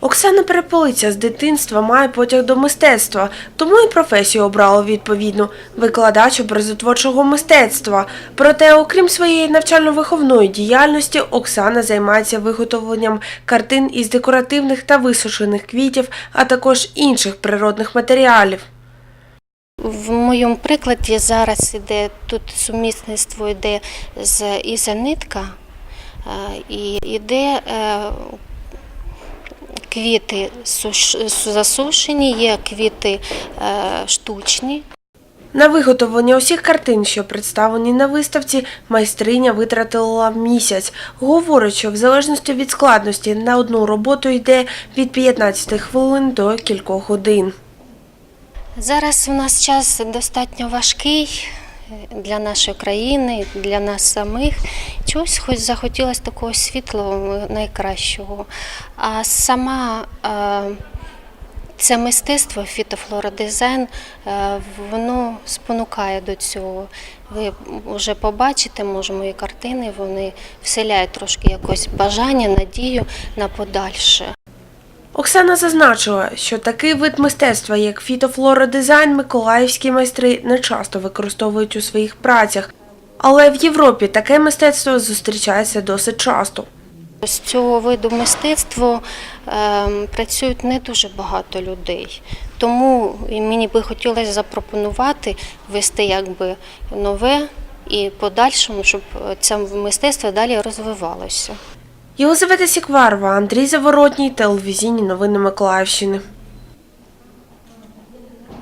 Оксана Переполиця з дитинства має потяг до мистецтва, тому і професію обрала відповідну – викладач образотворчого мистецтва. Проте, окрім своєї навчально-виховної діяльності, Оксана займається виготовленням картин із декоративних та висушених квітів, а також інших природних матеріалів. В моєму прикладі зараз іде тут сумісництво йде з ізонитка е, і йде е, квіти засушені, є квіти е, штучні. На виготовлення усіх картин, що представлені на виставці, майстриня витратила місяць. Говорить, що в залежності від складності на одну роботу йде від 15 хвилин до кількох годин. Зараз у нас час достатньо важкий для нашої країни, для нас самих. Чогось хоч захотілося такого світлого, найкращого. А сама е, це мистецтво, фітофлородизайн, е, воно спонукає до цього. Ви вже побачите, може, мої картини, вони вселяють трошки якось бажання, надію на подальше. Оксана зазначила, що такий вид мистецтва, як фітофлородизайн, миколаївські майстри не часто використовують у своїх працях. Але в Європі таке мистецтво зустрічається досить часто. З цього виду мистецтва ем, працюють не дуже багато людей. Тому мені би хотілося запропонувати вести якби нове і подальшому, щоб це мистецтво далі розвивалося. Єлизавета Сікварова, Андрій Заворотній, телевізійні новини Миколаївщини.